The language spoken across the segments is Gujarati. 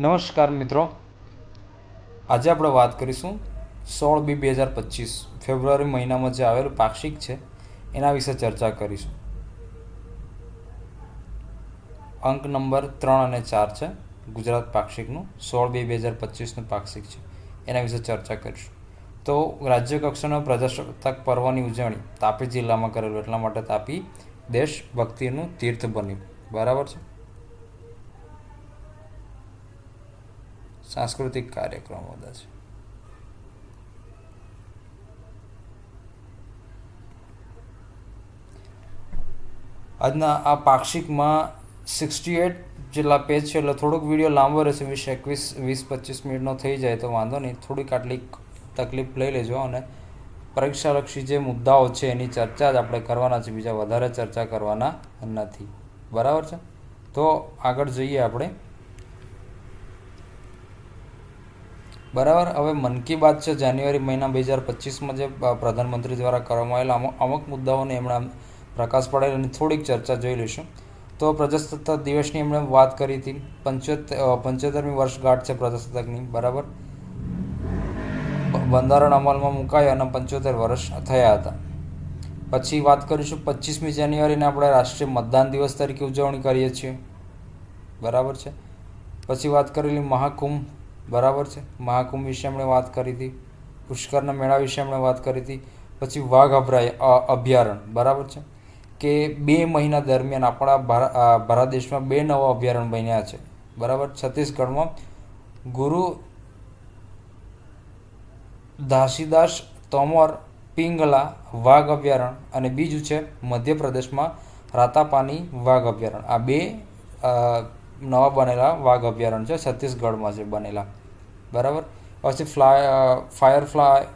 નમસ્કાર મિત્રો. આજે આપણે વાત કરીશું સોળ બી બે હજાર પચીસ ફેબ્રુઆરી મહિનામાં જે આવેલું પાક્ષિક છે, એના વિશે ચર્ચા કરીશું. અંક નંબર ત્રણ અને ચાર છે, ગુજરાત પાક્ષિકનું, સોળ બે બે હજાર પચીસનું પાક્ષિક છે, એના વિશે ચર્ચા કરીશું. તો રાજ્ય કક્ષાનો પ્રજાસત્તાક પર્વની ઉજવણી તાપી જિલ્લામાં કરેલું, એટલા માટે તાપી દેશભક્તિનું તીર્થ બન્યું. બરાબર છે? સાંસ્કૃતિક કાર્યક્રમો બધા છે. આજના આ પાક્ષિકમાં સિક્સટી એટ જેટલા પેજ છે એટલે થોડોક વીડિયો લાંબો રહેશે, વીસ, એકવીસ, વીસ, પચીસ મિનિટનો થઈ જાય તો વાંધો નહીં. થોડીક આટલી તકલીફ લઈ લેજો અને પરીક્ષાલક્ષી જે મુદ્દાઓ છે એની ચર્ચા જ આપણે કરવાના છે બીજા વધારે ચર્ચા કરવાના નથી. બરાબર છે? તો આગળ જઈએ આપણે. બરાબર? હવે મન કી બાત છે, જાન્યુઆરી મહિના બે હજાર પચીસમાં જે પ્રધાનમંત્રી દ્વારા કરવામાં આવેલા અમુક અમુક મુદ્દાઓને એમણે પ્રકાશ પાડેલ અને થોડીક ચર્ચા જોઈ લઈશું. તો પ્રજાસત્તાક દિવસની એમણે વાત કરી હતી પંચોતેર પંચોતેરમી વર્ષગાંઠ છે પ્રજાસત્તાકની, બરાબર? બંધારણ અમલમાં મુકાયું અને પંચોતેર વર્ષ થયા હતા. પછી વાત કરીશું પચીસમી જાન્યુઆરીને આપણે રાષ્ટ્રીય મતદાન દિવસ તરીકે ઉજવણી કરીએ છીએ. બરાબર છે? પછી વાત કરેલી મહાકુંભ બરાબર છે? મહાકુંભ વિશે એમણે વાત કરી હતી. પુષ્કરના મેળા વિશે એમણે વાત કરી હતી. પછી વાઘ અભરાય અભયારણ્ય બરાબર છે? કે બે મહિના દરમિયાન આપણા ભારત દેશમાં બે નવા અભયારણ્ય બન્યા છે. બરાબર? છત્તીસગઢમાં ગુરુ દાસીદાસ તોમર પિંગલા વાઘ અભયારણ્ય અને બીજું છે મધ્યપ્રદેશમાં રાતાપાની વાઘ અભયારણ્ય આ બે નવા બનેલા વાઘ અભયારણ્ય છે. છત્તીસગઢમાં છે બનેલા. બરાબર? પછી ફ્લાય ફાયર ફ્લાય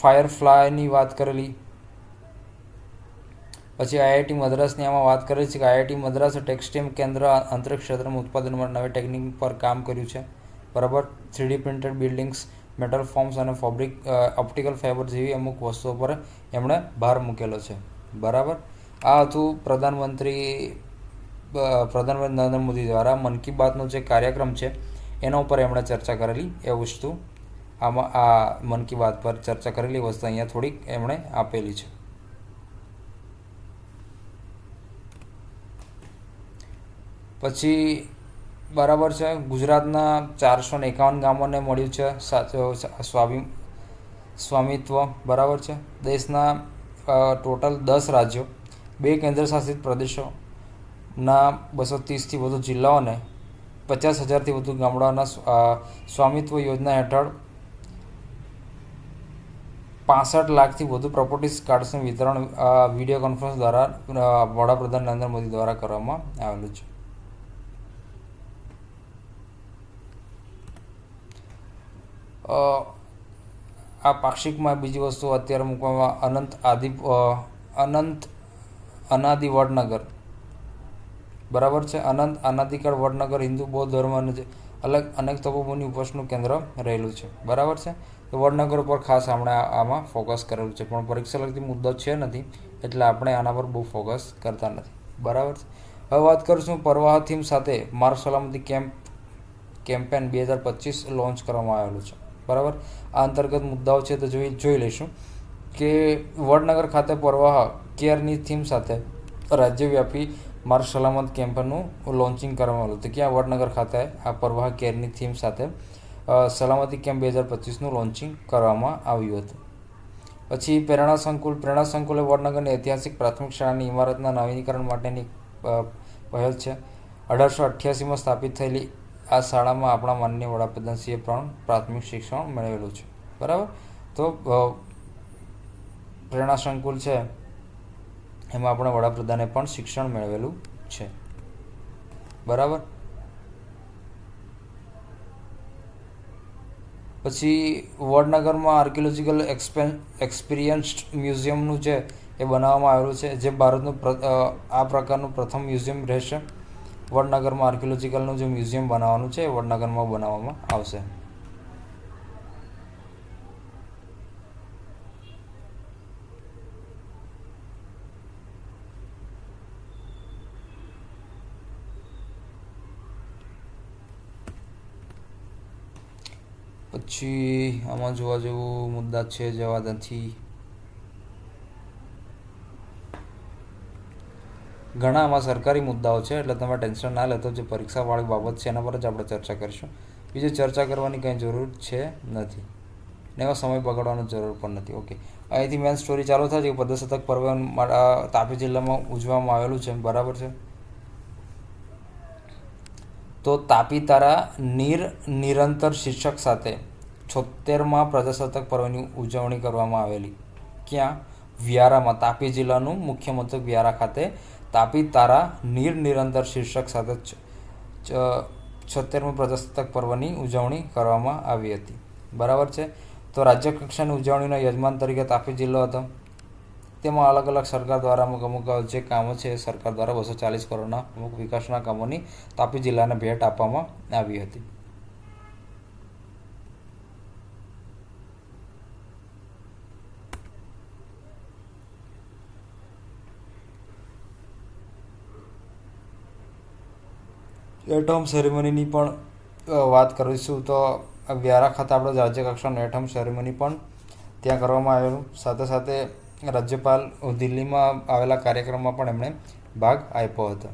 ફાયર ફ્લાયની વાત કરેલી. પછી આઈઆઈટી મદ્રાસની આમાં વાત કરેલી છે કે આઈઆઈટી મદ્રાસ ટેક્સટાઇલ કેન્દ્ર આંતરિક ક્ષેત્રમાં ઉત્પાદન નવી ટેકનિક પર કામ કર્યું છે. બરાબર? Three D printed buildings metal forms અને ફોબ્રિક ઓપ્ટિકલ ફાઇબર જેવી અમુક વસ્તુઓ પર એમણે ભાર મૂકેલો છે. બરાબર? આ હતું પ્રધાનમંત્રી પ્રધાનમંત્રી નરેન્દ્ર મોદી દ્વારા મન કી બાતનો જે કાર્યક્રમ છે એના ઉપર એમણે ચર્ચા કરેલી, એ વસ્તુ. આમાં આ મન કી બાત પર ચર્ચા કરેલી વસ્તુ અહીંયા થોડીક એમણે આપેલી છે. પછી બરાબર છે, ગુજરાતના ચારસો ને એકાવન ગામોને મળ્યું છે સ્વામી સ્વામિત્વ, બરાબર છે. દેશના ટોટલ દસ રાજ્યો, બે કેન્દ્રશાસિત પ્રદેશોના બસો ત્રીસથી વધુ જિલ્લાઓને પચાસ હજારથી વધુ ગામડાઓના સ્વામિત્વ યોજના હેઠળ પાસઠ લાખથી વધુ પ્રોપર્ટીઝ કાર્ડ્સનું વિતરણ વીડિયો કોન્ફરન્સ દ્વારા વડાપ્રધાન નરેન્દ્ર મોદી દ્વારા કરવામાં આવેલું છે. આ પાક્ષિકમાં બીજી વસ્તુ અત્યારે મૂકવામાં અનંત આદિ અનંત અનાદિ વડનગર. બરાબર છે. અનંત અનાધિકાળ વડનગર હિન્દુ બૌદ્ધ ધર્મનું અલગ અનેક તપોભૂમિ ઉપસનું કેન્દ્ર રહેલું છે. બરાબર છે? તો વડનગર ઉપર ખાસ આપણે આમાં ફોકસ કરેલું છે. પણ પરીક્ષા લગતી મુદ્દો છે નથી, એટલે આપણે આના પર બહુ ફોકસ કરતા નથી. બરાબર છે? હવે વાત કરીશું પરવાહ થીમ સાથે માર્ગ સલામતી કેમ્પ કેમ્પેન બે હજાર પચીસ લોન્ચ કરવામાં આવેલું છે. બરાબર? આ અંતર્ગત મુદ્દાઓ છે તો જોઈ જોઈ લઈશું કે વડનગર ખાતે પરવાહ કેરની થીમ સાથે રાજ્યવ્યાપી માર્ગ સલામત કેમ્પનું લોન્ચિંગ કરવામાં આવ્યું હતું. ક્યાં વડનગર ખાતે આ પરવાહ કેરની થીમ સાથે સલામતી કેમ્પ બે હજાર પચીસનું લોન્ચિંગ કરવામાં આવ્યું હતું. પછી પ્રેરણા સંકુલ પ્રેરણા સંકુલ વડનગરની ઐતિહાસિક પ્રાથમિક શાળાની ઇમારતના નવીનીકરણ માટેની પહેલ છે. અઢારસો અઠ્યાસીમાં સ્થાપિત થયેલી આ શાળામાં આપણા માનનીય વડાપ્રધાનશ્રીએ પણ પ્રાથમિક શિક્ષણ મેળવેલું છે. બરાબર? તો પ્રેરણા સંકુલ છે. એમાં આપણા વડાપ્રધાને પણ શિક્ષણ મેળવેલું છે. બરાબર? પછી વડનગરમાં આર્કિયોલોજીકલ એક્સપિરિયન્સ્ડ મ્યુઝિયમનું છે એ બનાવવામાં આવેલું છે, જે ભારતનું આ પ્રકારનું પ્રથમ મ્યુઝિયમ રહેશે. વડનગરમાં આર્કિયોલોજીકલનું જે મ્યુઝિયમ બનાવવાનું છે, એ વડનગરમાં બનાવવામાં આવશે. પછી આમાં જોવા જેવું મુદ્દા છે, જવા નથી. ઘણા આમાં સરકારી મુદ્દાઓ છે, એટલે તમે ટેન્શન ના લેતો જે પરીક્ષાવાળી બાબત છે, એના પર જ આપણે ચર્ચા કરીશું. બીજે ચર્ચા કરવાની કંઈ જરૂર છે નથી. ને એવા સમય બગાડવાની જરૂર પણ નથી. ઓકે. અહીંથી મેન સ્ટોરી ચાલુ થાય છે કે પ્રજાસત્તાક પર્વ તાપી જિલ્લામાં ઉજવવામાં આવેલું છે બરાબર છે? તો તાપી તારા નિર, નિરંતર શીર્ષક સાથે છોતેરમાં પ્રજાસત્તાક પર્વની ઉજવણી કરવામાં આવેલી. ક્યાં? વ્યારામાં, તાપી જિલ્લાનું મુખ્ય મથક વ્યારા ખાતે. તાપી તારા નીર નિરંતર શીર્ષક સાથે છોતેરમા પ્રજાસત્તાક પર્વની ઉજવણી કરવામાં આવી હતી. બરાબર છે? તો રાજ્ય કક્ષાની ઉજવણીના યજમાન તરીકે તાપી જિલ્લો હતો. તેમાં અલગ અલગ સરકાર દ્વારા અમુક અમુક જે કામો છે સરકાર દ્વારા બસો ચાલીસ કરોડના અમુક વિકાસના કામોની તાપી જિલ્લાને ભેટ આપવામાં આવી હતી. એટમ સેરેમનીની પણ વાત કરીશું તો વ્યારા ખાતે આપણે રાજ્ય કક્ષાનું એટમ સેરેમની પણ ત્યાં કરવામાં આવેલું. સાથે સાથે રાજ્યપાલ દિલ્હીમાં આવેલા કાર્યક્રમમાં પણ એમણે ભાગ આપ્યો હતો.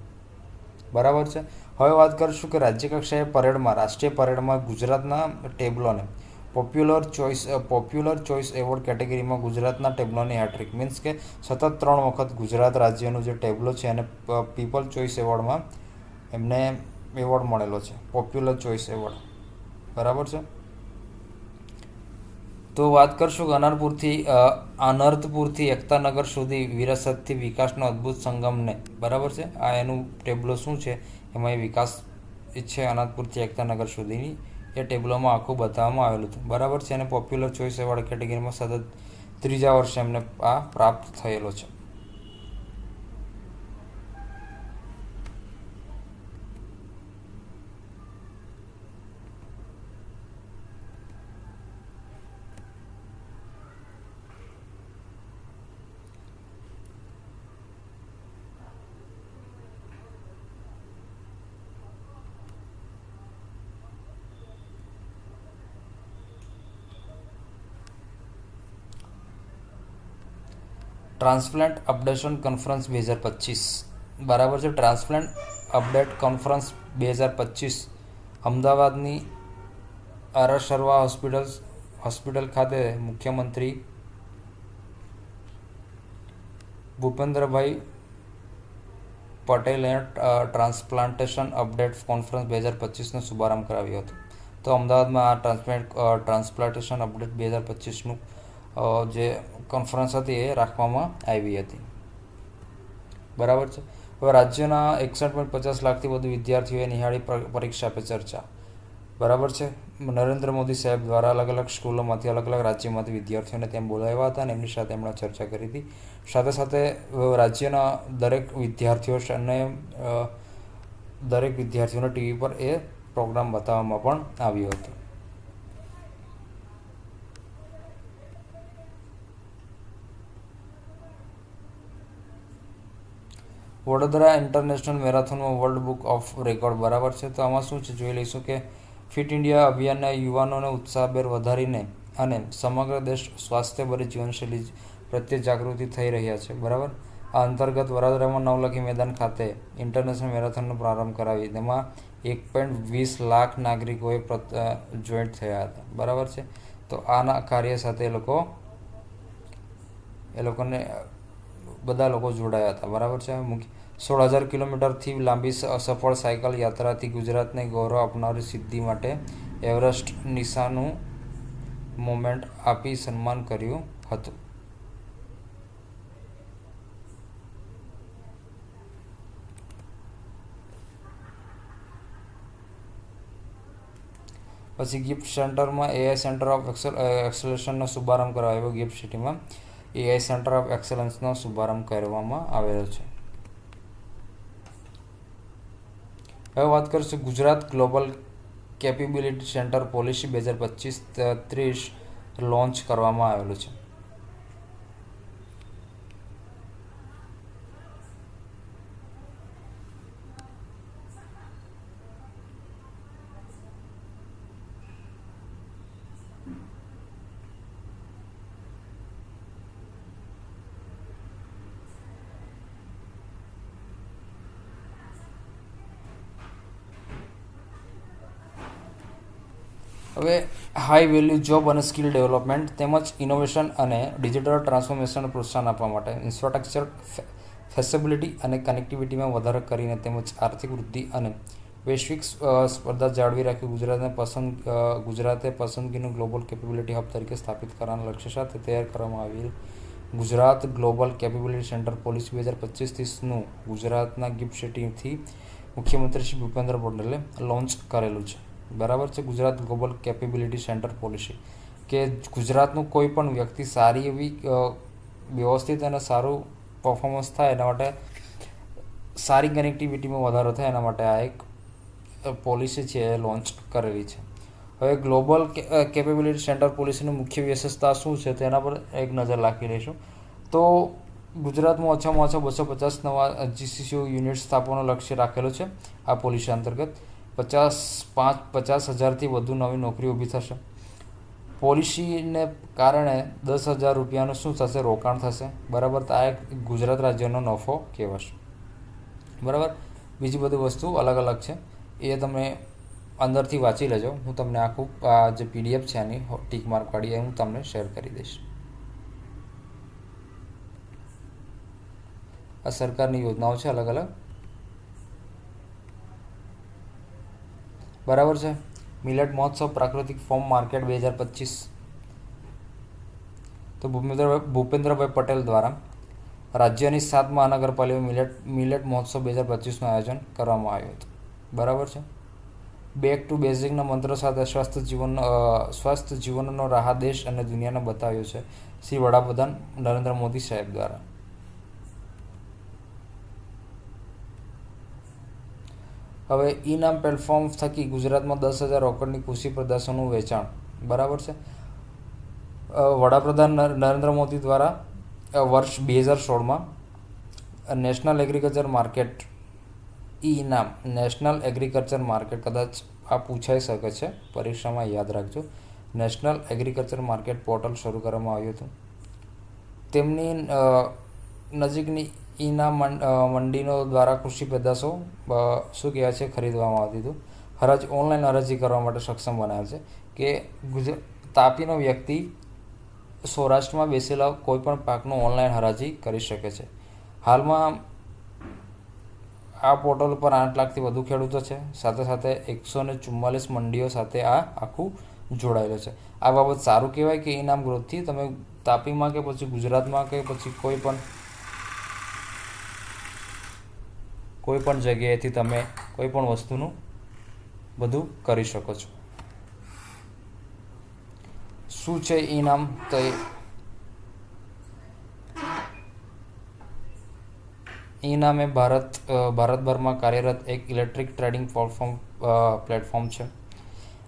બરાબર છે? હવે વાત કરીશું કે રાજ્ય કક્ષાએ પરેડમાં, રાષ્ટ્રીય પરેડમાં ગુજરાતના ટેબલોને. Popular choice popular choice award કેટેગરીમાં ગુજરાતના ટેબલોની હેટ્રિક મીન્સ કે સતત ત્રણ વખત ગુજરાત રાજ્યનું જે ટેબલો છે એને પીપલ ચોઇસ એવોર્ડમાં એમને એવોર્ડ મળેલો છે. પોપ્યુલર ચોઇસ એવોર્ડ બરાબર છે? તો વાત કરશું કે અનરપુરથી અનર્થપુરથી એકતાનગર સુધી વિરાસતથી વિકાસનો અદ્ભુત સંગમને. બરાબર છે? આ એનું ટેબલો શું છે? એમાં એ વિકાસ છે અનંતપુરથી એકતાનગર સુધીની. એ ટેબલોમાં આખું બતાવવામાં આવેલું હતું. બરાબર છે? અને પોપ્યુલર ચોઇસ એવોર્ડ કેટેગરીમાં સતત ત્રીજા વર્ષે એમને આ પ્રાપ્ત થયેલો છે. ટ્રાન્સપ્લાન્ટ અપડેશન કોન્ફરન્સ બે હજાર પચીસ. બરાબર છે, ટ્રાન્સપ્લાન્ટ અપડેટ કોન્ફરન્સ બે હજાર પચીસ. અમદાવાદની અરસરવા હોસ્પિટલ હોસ્પિટલ ખાતે મુખ્યમંત્રી ભૂપેન્દ્રભાઈ પટેલે ટ્રાન્સપ્લાન્ટેશન અપડેટ કોન્ફરન્સ બે હજાર પચીસનો શુભારંભ કરાવ્યો હતો. તો અમદાવાદમાં આ ટ્રાન્સપ્લાન્ટ ટ્રાન્સપ્લાન્ટેશન અપડેટ બે હજાર પચીસનું જે કોન્ફરન્સ હતી એ રાખવામાં આવી હતી. બરાબર છે? હવે રાજ્યના એકસઠ પોઈન્ટ પચાસ લાખથી વધુ વિદ્યાર્થીઓએ નિહાળી પરીક્ષા પે ચર્ચા. બરાબર છે? નરેન્દ્ર મોદી સાહેબ દ્વારા અલગ અલગ સ્કૂલોમાંથી અલગ અલગ રાજ્યમાંથી વિદ્યાર્થીઓને ત્યાં બોલાવ્યા હતા અને એમની સાથે એમણે ચર્ચા કરી હતી. સાથે સાથે રાજ્યના દરેક વિદ્યાર્થીઓ અને દરેક વિદ્યાર્થીઓને ટીવી પર એ પ્રોગ્રામ બતાવવામાં પણ આવ્યો હતો. વડોદરા ઇન્ટરનેશનલ મેરાથોનમાં વર્લ્ડ બુક ઓફ રેકોર્ડ બરાબર છે. તો આમાં શું છે? જોઈ લઈશું કે ફિટ ઇન્ડિયા અભિયાનના યુવાનોને ઉત્સાહભેર વધારીને અને સમગ્ર દેશ સ્વાસ્થ્યભરી જીવનશૈલી પ્રત્યે જાગૃતિ થઈ રહ્યા છે. બરાબર? આ અંતર્ગત વડોદરામાં નવલખી મેદાન ખાતે ઇન્ટરનેશનલ મેરાથોનનો પ્રારંભ કરાવી તેમાં એક પોઈન્ટ વીસ લાખ નાગરિકોએ જોઈન્ટ થયા હતા. બરાબર છે? તો આના કાર્ય સાથે એ લોકો, એ લોકોને બધા લોકો જોડાયા હતા. બરાબર છે? સોળ હજાર કિલોમીટરથી લાંબી સફળ સાયકલ યાત્રાથી ગુજરાતને ગૌરવ આપનારી સિદ્ધિ માટે એવરેસ્ટ નિશાનું મોમેન્ટ આપી સન્માન કર્યું હતું. પછી ગિફ્ટ સેન્ટરમાં એઆઈ સેન્ટર ઓફ એક્સલ એક્સલેશનનો શુભારંભ કરાયો ગિફ્ટ સિટીમાં. એઆઈ સેન્ટર ઓફ એક્સલન્સનો શુભારંભ કરવામાં આવેલો છે. હવે વાત કરીશું Gujarat global capability centre policy બે હજાર પચીસ ત્રીસ લોન્ચ કરવામાં આવેલું છે હવે હાઈ વેલ્યુ જોબ અને સ્કિલ ડેવલપમેન્ટ તેમજ ઇનોવેશન અને ડિજિટલ ટ્રાન્સફોર્મેશન પ્રોત્સાહન આપવા માટે ઇન્ફ્રાસ્ટ્રક્ચર ફેસિબિલિટી અને કનેક્ટિવિટીમાં વધારો કરીને તેમજ આર્થિક વૃદ્ધિ અને વૈશ્વિક સ્પર્ધા જાળવી રાખી ગુજરાતને પસંદ ગુજરાતે પસંદગીનું ગ્લોબલ કેપેબિલિટી હબ તરીકે સ્થાપિત કરવાના લક્ષ્ય સાથે તૈયાર કરવામાં આવેલ Gujarat global capability centre policy બે હજાર પચીસ ત્રીસનું ગુજરાતના ગિફ્ટ સિટીથી મુખ્યમંત્રી શ્રી ભૂપેન્દ્ર પટેલે લોન્ચ કરેલું છે. બરાબર છે, Gujarat global capability centre policy કે ગુજરાતનું કોઈ પણ વ્યક્તિ સારી એવી વ્યવસ્થિત અને સારું પરફોર્મન્સ થાય એના માટે, સારી કનેક્ટિવિટીમાં વધારો થાય એના માટે આ એક પોલિસી છે, એ લોન્ચ કરેલી છે. હવે ગ્લોબલ કેપેબિલિટી સેન્ટર પોલિસીની મુખ્ય વિશેષતા શું છે, તેના પર એક નજર રાખી લઈશું. તો ગુજરાતમાં ઓછામાં ઓછા બસો પચાસ નવા જીસીસીઓ યુનિટ સ્થાપવાનો લક્ષ્ય રાખેલો છે, આ પોલિસી અંતર્ગત. પચાસ, પાંચ, પચાસ હજારથી વધુ નવી નોકરી ઊભી થશે. પોલિસીને કારણે દસ હજાર રૂપિયાનું શું થશે? રોકાણ થશે. બરાબર? તો આ એક ગુજરાત રાજ્યનો નફો કહેવાશે. બરાબર? બીજી બધી વસ્તુ અલગ અલગ છે. એ તમે અંદરથી વાંચી લેજો. હું તમને આખું, આ જે પીડીએફ છે એની ટીક માર્ક એ હું તમને શેર કરી દઈશ. આ સરકારની યોજનાઓ છે અલગ અલગ. બરાબર છે? મિલેટ મહોત્સવ પ્રાકૃતિક ફોર્મ માર્કેટ બે હજાર પચીસ. તો ભૂપેન્દ્રભાઈ ભૂપેન્દ્રભાઈ પટેલ દ્વારા રાજ્યની સાત મહાનગરપાલિકા મિલેટ મિલેટ મહોત્સવ બે હજાર પચીસનું આયોજન કરવામાં આવ્યું હતું. બરાબર છે? બેક ટુ બેઝિકના મંત્ર સાથે સ્વસ્થ જીવન સ્વસ્થ જીવનનો રાહ દેશ અને દુનિયાને બતાવ્યો છે શ્રી વડાપ્રધાન નરેન્દ્ર મોદી સાહેબ દ્વારા. હવે ઇનામ પ્લેટફોર્મ થકી ગુજરાતમાં દસ હજાર રોકડની કૃષિ પ્રદર્શનનું વેચાણ. બરાબર છે? વડાપ્રધાન નર- નરેન્દ્ર મોદી દ્વારા વર્ષ બે હજાર સોળમાં નેશનલ એગ્રીકલ્ચર માર્કેટ, ઈ ઇનામ નેશનલ એગ્રીકલ્ચર માર્કેટ, કદાચ આ પૂછાઈ શકે છે, પરીક્ષામાં યાદ રાખજો. નેશનલ એગ્રીકલ્ચર માર્કેટ પોર્ટલ શરૂ કરવામાં આવ્યું હતું. તેમની નજીકની ઈના મંડીનો દ્વારા કૃષિ પેદાશો શું કહેવાય છે, ખરીદવામાં આવતી હતું. હરાજ ઓનલાઈન હરાજી કરવા માટે સક્ષમ બનાવે છે કે ગુજર તાપીનો વ્યક્તિ સૌરાષ્ટ્રમાં બેસેલા કોઈપણ પાકનું ઓનલાઈન હરાજી કરી શકે છે. હાલમાં આ પોર્ટલ પર આઠ લાખથી વધુ ખેડૂતો છે. સાથે સાથે એકસો ને ચુમ્માલીસ મંડીઓ સાથે આ આખું જોડાયેલું છે. આ બાબત સારું કહેવાય કે ઇનામ ગ્રોથથી તમે તાપીમાં કે પછી ગુજરાતમાં કે પછી કોઈ પણ કોઈ પણ જગ્યાએથી તમે કોઈ પણ વસ્તુનું બધું કરી શકો છો. શું છે ઇનામ તો એ ઇનામ એ ભારત ભારતભરમાં કાર્યરત એક ઇલેક્ટ્રિક ટ્રેડિંગ પ્લેટફોર્મ પ્લેટફોર્મ છે.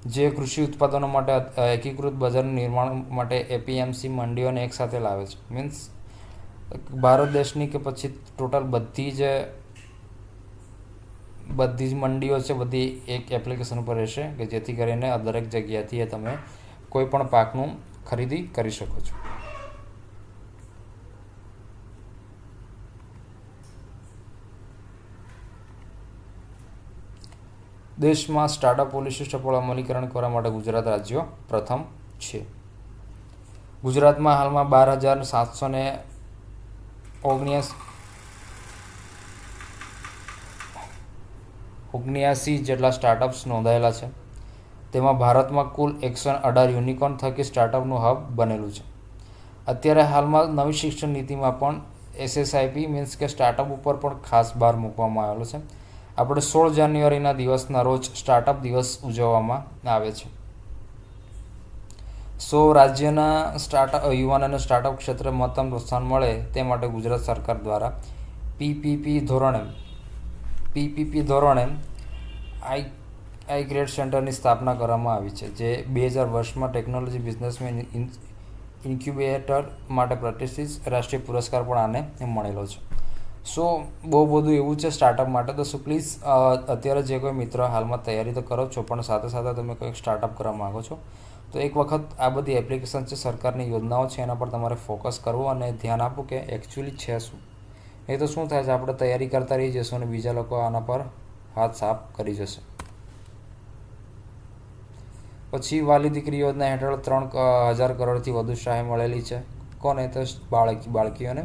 જે કૃષિ ઉત્પાદનો માટે એકીકૃત બજારનું નિર્માણ માટે એપીએમસી મંડીઓને એકસાથે લાવે છે. મીન્સ ભારત દેશની કે પછી ટોટલ બધી જ બધી જ મંડીઓ છે, બધી એક એપ્લિકેશન ઉપર રહેશે કે જેથી કરીને દરેક જગ્યાથી તમે કોઈ પણ પાકનું ખરીદી કરી શકો છો. દેશમાં સ્ટાર્ટઅપ પોલિસી સફળ અમલીકરણ કરવા માટે ગુજરાત રાજ્ય પ્રથમ છે. ગુજરાતમાં હાલમાં બાર હજાર સાતસો ને ઓગણ્યાસ ઓગણ્યાસી જેટલા સ્ટાર્ટઅપ્સ નોંધાયેલા છે. તેમાં ભારતમાં કુલ એકસો અઢાર યુનિકોર્ન થકી સ્ટાર્ટઅપનું હબ બનેલું છે. અત્યારે હાલમાં નવી શિક્ષણ નીતિમાં પણ એસએસઆઈપી મીન્સ કે સ્ટાર્ટઅપ ઉપર પણ ખાસ ભાર મૂકવામાં આવેલો છે. આપણે સોળ જાન્યુઆરીના દિવસના રોજ સ્ટાર્ટઅપ દિવસ ઉજવવામાં આવે છે. સો રાજ્યના સ્ટાર્ટઅપ યુવાનોને સ્ટાર્ટઅપ ક્ષેત્રે મહત્તમ પ્રોત્સાહન મળે તે માટે ગુજરાત સરકાર દ્વારા પીપીપી ધોરણે પીપીપી ધોરણે આઈ આઈ ગ્રેડ સેન્ટરની સ્થાપના કરવામાં આવી છે, જે બે હજાર વર્ષમાં ટેકનોલોજી બિઝનેસમેન ઇન્ક્યુબેટર માટે પ્રતિષ્ઠિત રાષ્ટ્રીય પુરસ્કાર પણ આને મળેલો છે. સો, બહુ બધું એવું છે સ્ટાર્ટઅપ માટે. તો સો પ્લીઝ અત્યારે જે કોઈ મિત્ર હાલમાં તૈયારી તો કરો છો, પણ સાથે સાથે તમે કંઈક સ્ટાર્ટઅપ કરવા માગો છો. તો એક વખત આ બધી એપ્લિકેશન છે, સરકારની યોજનાઓ છે, એના પર તમારે ફોકસ કરવું અને ધ્યાન આપવું કે એકચ્યુઅલી છે શું. એ તો શું થાય છે? આપણે તૈયારી કરતા રહી જશું અને બીજા લોકો આના પર હાથ સાફ કરી જશે. પછી વાલી દીકરી યોજના હેઠળ ત્રણ હજાર કરોડથી વધુ સહાય મળેલી છે. કોને તો? બાળકી, બાળકીઓને.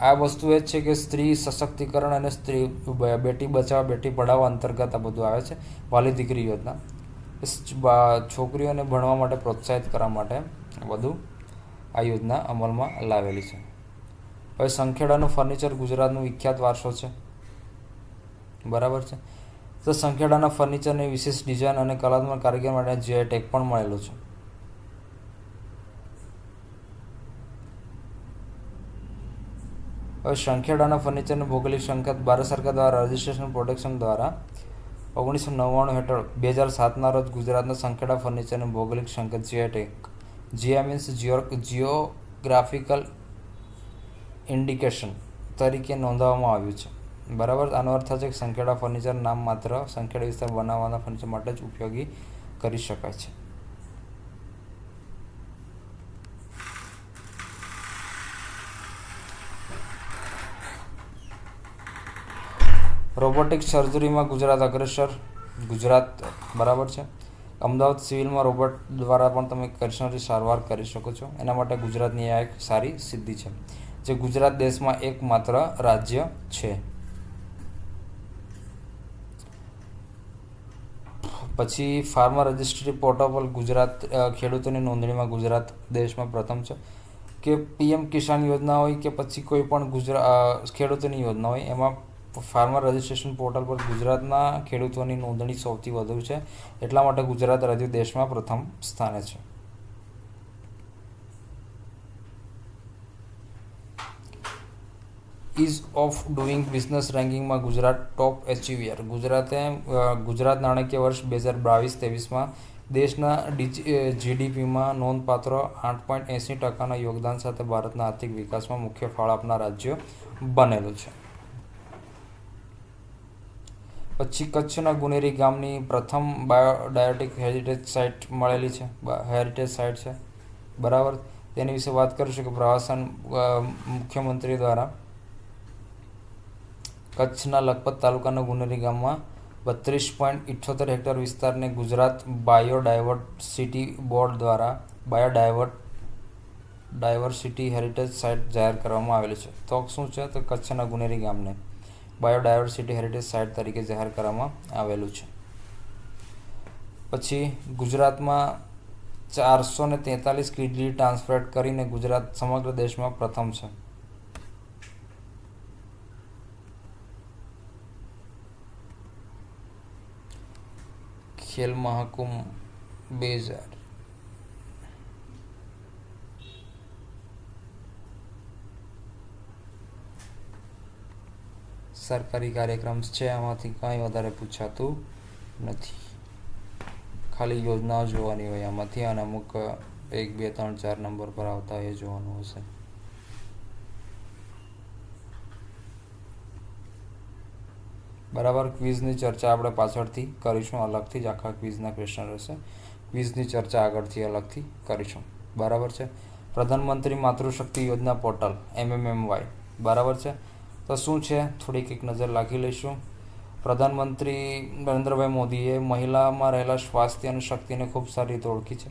આ વસ્તુ એ જ છે કે સ્ત્રી સશક્તિકરણ અને સ્ત્રી બેટી બચાવવા બેટી પઢાવવા અંતર્ગત આ બધું આવે છે વાલી દીકરી યોજના. છોકરીઓને ભણવા માટે પ્રોત્સાહિત કરવા માટે બધું આ યોજના અમલમાં લાવેલી છે. હવે સંખેડાનું ફર્નિચર ગુજરાતનું વિખ્યાત વારસો છે. બરાબર છે? તો સંખેડાના ફર્નિચરની વિશેષ ડિઝાઇન અને કલાત્મક કારીગર માટે જીઆઈ ટેગ પણ મળેલો છે. હવે સંખેડાના ફર્નિચરની ભૌગોલિક સંકેત ભારત સરકાર દ્વારા રજિસ્ટ્રેશન પ્રોટેક્શન દ્વારા ઓગણીસો નવ્વાણું હેઠળ બે હજાર સાતના રોજ ગુજરાતના સંખેડા ફર્નિચરનું ભૌગોલિક સંકેત GI tag GI means geo geographical indication તરીકે નોંધવામાં આવ્યું છે. બરાબર? આનો અર્થ છે કે સંખેડા ફર્નિચર નામ માત્ર સંખેડા વિસ્તાર બનાવવાના ફર્નિચર માટે જ ઉપયોગી કરી શકાય છે. રોબોટિક સર્જરીમાં ગુજરાત અગ્રેસર, ગુજરાત, બરાબર છે? અમદાવાદ સિવિલમાં રોબોટ દ્વારા પણ તમે કરિશ્નરી સારવાર કરી શકો છો. એના માટે ગુજરાતની આ એક સારી સિદ્ધિ છે. જે ગુજરાત દેશમાં એકમાત્ર રાજ્ય છે. પછી ફાર્મર રજિસ્ટ્રી પોર્ટલ ગુજરાત ખેડૂતોની નોંધણીમાં ગુજરાત દેશમાં પ્રથમ છે. કે પીએમ કિસાન યોજના હોય કે પછી કોઈ પણ ગુજરાત ખેડૂતોની યોજના હોય, એમાં ફાર્મર રજિસ્ટ્રેશન પોર્ટલ પર ગુજરાતના ખેડૂતોની નોંધણી સૌથી વધુ છે. એટલા માટે ગુજરાત રાજ્ય દેશમાં પ્રથમ સ્થાને છે. ઇઝ ઓફ ડુઈંગ બિઝનેસ રેન્કિંગમાં ગુજરાત ટોપ એચિવિયર ગુજરાતે ગુજરાત નાણાકીય વર્ષ બે હજાર બાવીસ ત્રેવીસમાં દેશના જીડીપીમાં નોંધપાત્ર આઠ પોઈન્ટ એંસી ટકાના યોગદાન સાથે ભારતના આર્થિક વિકાસમાં મુખ્ય ફાળો આપનાર રાજ્ય બનેલું છે. પછી કચ્છના ગુનેરી ગામની પ્રથમ બાયોડાયોટિક હેરિટેજ સાઇટ મળેલી છે. હેરિટેજ સાઇટ છે. બરાબર? તેની વિશે વાત કરીશું કે પ્રવાસન મુખ્યમંત્રી દ્વારા કચ્છના લખપત તાલુકાના ગુનેરી ગામમાં બત્રીસ પોઈન્ટ ઇઠ્ઠોતેર હેક્ટર વિસ્તારને ગુજરાત બાયોડાયવર્સિટી બોર્ડ દ્વારા બાયોડાયવર્ટ ડાયવર્સિટી હેરિટેજ સાઇટ જાહેર કરવામાં આવેલી છે. તો શું છે? તો કચ્છના ગુનેરી ગામને બાયોડાયવર્સિટી હેરિટેજ સાઇટ તરીકે જાહેર કરવામાં આવેલું છે. પછી ગુજરાતમાં ચારસો ને તેતાલીસ કિડની ટ્રાન્સપ્લેટ કરીને ગુજરાત સમગ્ર દેશમાં પ્રથમ છે. ખેલ મહાકુંભ બે હજાર. સરકારી કાર્યક્રમ છે, આમાંથી કાંઈ વધારે પૂછાતું નથી. ખાલી યોજનાઓ જોવાની હોય આમાંથી, અને અમુક એક, બે, ત્રણ, ચાર નંબર પર આવતા એ જોવાનું હશે. બરાબર ક્વિઝની ચર્ચા આપણે પાછળથી કરીશું, અલગથી જ આખા ક્વિઝના ક્વેશ્ચન રહેશે. ક્વિઝની ચર્ચા આગળથી અલગથી કરીશું. બરાબર છે? પ્રધાનમંત્રી માતૃશક્તિ યોજના પોર્ટલ, એમએમએમવાય. બરાબર છે? તો શું છે? થોડીક એક નજર રાખી લઈશું. પ્રધાનમંત્રી નરેન્દ્રભાઈ મોદીએ મહિલામાં રહેલા સ્વાસ્થ્ય અને શક્તિને ખૂબ સારી રીતે ઓળખી છે.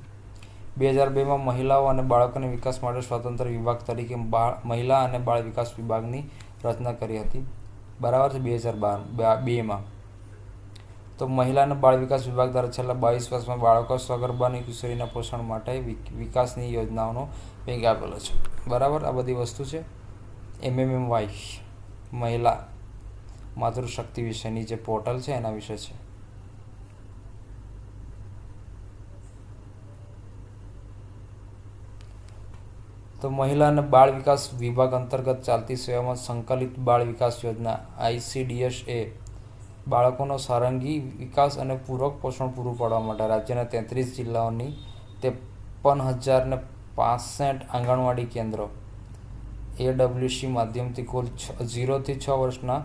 બે હજાર બેમાં મહિલાઓ અને બાળકોના વિકાસ માટે સ્વતંત્ર વિભાગ તરીકે બાળ, મહિલા અને બાળ વિકાસ વિભાગની રચના કરી હતી. બરાબર છે, બે હજાર બાર બેમાં. તો મહિલા અને બાળ વિકાસ વિભાગ દ્વારા છેલ્લા બાવીસ વર્ષમાં બાળકો સગર્ભા અને કિશોરીના પોષણ માટે વિક- વિકાસની યોજનાઓનો વેગ આપેલો છે. બરાબર? આ બધી વસ્તુ છે. એમએમએમ વાય મહિલા માતૃશક્તિ વિશેની જે પોર્ટલ છે, એના વિશે છે. તો મહિલા અને બાળ વિકાસ વિભાગ અંતર્ગત ચાલતી સેવામાં સંકલિત બાળ વિકાસ યોજના આઈસીડીએસ એ, બાળકોનો સારંગી વિકાસ અને પૂરક પોષણ પૂરું પાડવા માટે રાજ્યના તેત્રીસ જિલ્લાઓની ત્રેપન હજાર ને પાસઠ આંગણવાડી કેન્દ્રો. એડબ્લ્યુસી માધ્યમથી કુલ છ, ઝીરોથી છ વર્ષના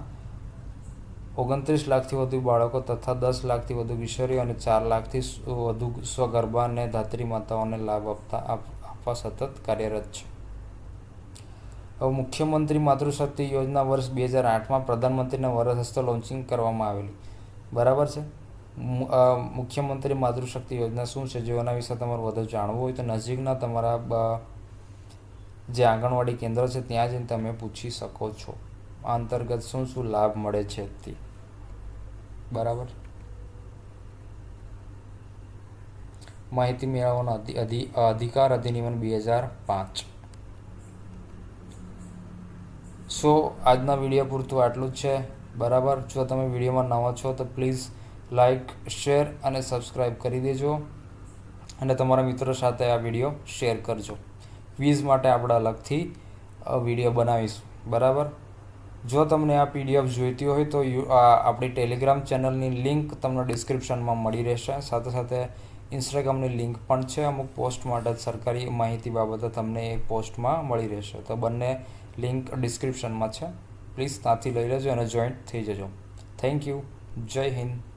ઓગણત્રીસ લાખથી વધુ બાળકો તથા દસ લાખથી વધુ કિશોરીઓ અને ચાર લાખથી વધુ સ્વગર્ભા અને ધાત્રી માતાઓને લાભ આપતા, આપ- આપવા સતત કાર્યરત છે. હવે મુખ્યમંત્રી માતૃશક્તિ યોજના વર્ષ બે હજાર આઠમાં પ્રધાનમંત્રીના વરદ હસ્તે લોન્ચિંગ કરવામાં આવેલી. બરાબર છે? મુખ્યમંત્રી માતૃશક્તિ યોજના શું છે? જેઓના વિશે તમારે વધુ જાણવું હોય તો નજીકના તમારા જે આંગણવાડી કેન્દ્ર છે, ત્યાં જઈને તમે પૂછી શકો છો. આ અંતર્ગત શું શું લાભ મળે છે તે. બરાબર? માહિતી મેળવવાનો અધિ- અધિ- અધિકાર અધિનિયમ બે હજાર પાંચ. સો, આજના વીડિયો પૂરતું આટલું જ છે. બરાબર? જો તમે વિડીયોમાં નવા છો, તો પ્લીઝ લાઈક, શેર અને સબસ્ક્રાઈબ કરી દેજો. અને તમારા મિત્રો સાથે આ વીડિયો શેર કરજો. ક્વિઝ માટે આપણે અલગથી વીડિયો બનાવીશું. બરાબર? જો તમને આ પીડીએફ જોઈતી હોય તો આપણી ટેલિગ્રામ ચેનલની લિંક તમને ડિસ્ક્રિપ્શનમાં મળી રહેશે. સાથે સાથે ઇન્સ્ટાગ્રામની લિંક પણ છે. અમુક પોસ્ટ માટે સરકારી માહિતી બાબતે તમને એ પોસ્ટમાં મળી રહેશે. તો બંને લિંક ડિસ્ક્રિપ્શનમાં છે. પ્લીઝ ત્યાંથી લઈ લેજો અને જોઈન્ટ થઈ જજો. થેન્ક યુ જય હિન્દ.